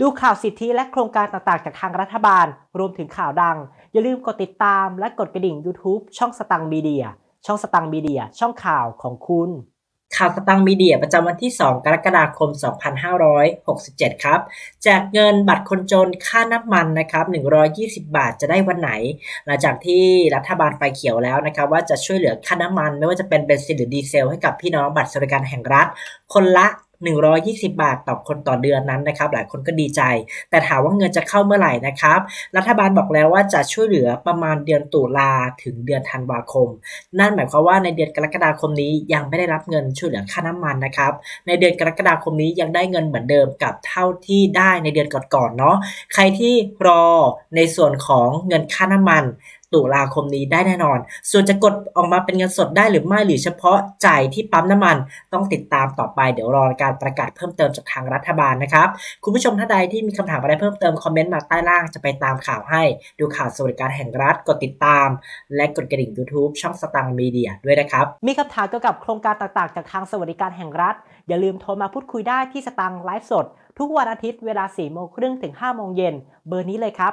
ดูข่าวสิทธิและโครงการต่างๆ จากทางรัฐบาล รวมถึงข่าวดัง อย่าลืมกดติดตามและกดกระดิ่ง YouTube ช่องสตังมีเดีย ช่องสตังมีเดีย ช่องข่าวของคุณ ข่าวสตังมีเดียประจำวันที่ 2 กรกฎาคม 2567 ครับ แจกเงินบัตรคนจนค่าน้ำมันนะครับ 120 บาทจะได้วันไหน หลังจากที่รัฐบาลไฟเขียวแล้วนะครับ ว่าจะช่วยเหลือค่าน้ำมัน ไม่ว่าจะเป็นเบนซินหรือดีเซล ให้กับพี่น้องบัตรสวัสดิการแห่งรัฐ คนละ 120 บาทต่อคนต่อเดือนนั้นนะครับ หลายคนก็ดีใจ แต่ถามว่าเงินจะเข้าเมื่อไหร่นะครับ รัฐบาลบอกแล้วว่าจะช่วยเหลือประมาณเดือนตุลาถึงเดือนธันวาคม นั่นหมายความว่าในเดือนกรกฎาคมนี้ยังไม่ได้รับเงินช่วยเหลือค่าน้ำมันนะครับ ในเดือนกรกฎาคมนี้ยังได้เงินเหมือนเดิมกับเท่าที่ได้ในเดือนก่อนๆเนาะ ใครที่รอในส่วนของเงินค่าน้ำมัน ตุลาคมนี้ได้แน่นอน ส่วนจะกดออกมาเป็นเงินสดได้หรือไม่หรือเฉพาะจ่ายที่ปั๊มน้ำมันต้องติดตามต่อไปเดี๋ยวรอการประกาศเพิ่มเติมจากทางรัฐบาลนะครับ คุณผู้ชมท่านใดที่มีคำถามอะไรเพิ่มเติมคอมเมนต์มาใต้ล่างจะไปตามข่าวให้ ดูข่าวสวัสดิการแห่งรัฐกดติดตาม และกดกระดิ่ง YouTube ช่องสตังมีเดียด้วยนะครับ มีคำถามเกี่ยวกับโครงการต่างๆ จากทางสวัสดิการแห่งรัฐ อย่าลืมโทรมาพูดคุยได้ที่สตังค์ไลฟ์สด ทุกวันอาทิตย์เวลา4โมงครึ่งถึง5โมงเย็นเบอร์นี้เลยครับ